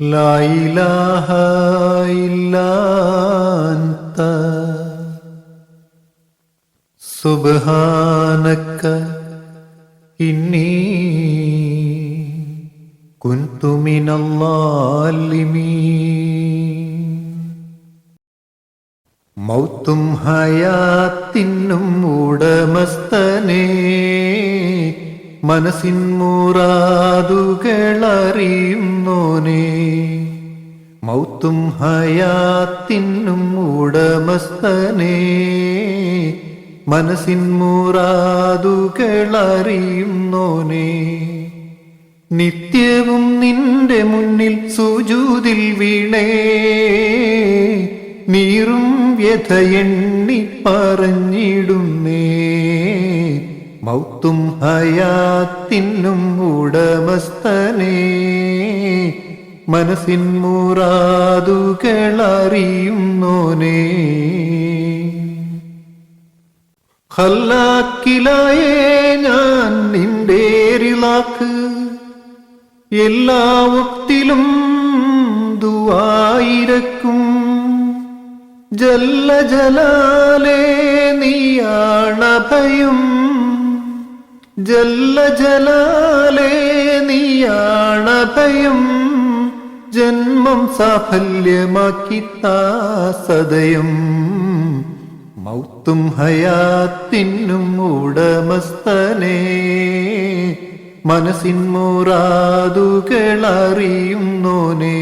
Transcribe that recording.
لا إله إلا أنت سبحانك إني كنت من الظالمين മൗത്തും ഹയാത്തിനും ഉടമസ്ഥനേ മനസ്സിൻ മുറാതുകളറിയുന്നോനേ മൗത്തും ഹയാത്തിനും ഉടമസ്ഥനേ. മനസ്സിൻ മുറാതുകളറിയുന്നോനേ നിത്യവും നിന്റെ മുന്നിൽ സുജൂതിൽ വീണേ. നീറും വ്യഥയെണ്ണി പറഞ്ഞിടുന്നേ. മൗത്തും ഹയാത്തിനും ഉടമസ്ഥനേ. മനസ്സിൻ മുറാതുകളറിയുന്നോനേ ഹല്ലാക്കിലായേ ഞാൻ നിന്റെ എല്ലാ ഒത്തിലും ദുവായിരക്കും. ജല്ല ജലാലേ ജല്ല ജലാലേ നീയാണഭയം ജന്മം സാഫല്യമാക്കി താസതയും മൗത്തും ഹയാത്തിനും ഉടമസ്ഥനേ. മനസ്സിൻ മുറാതുകളറിയുന്നോനേ.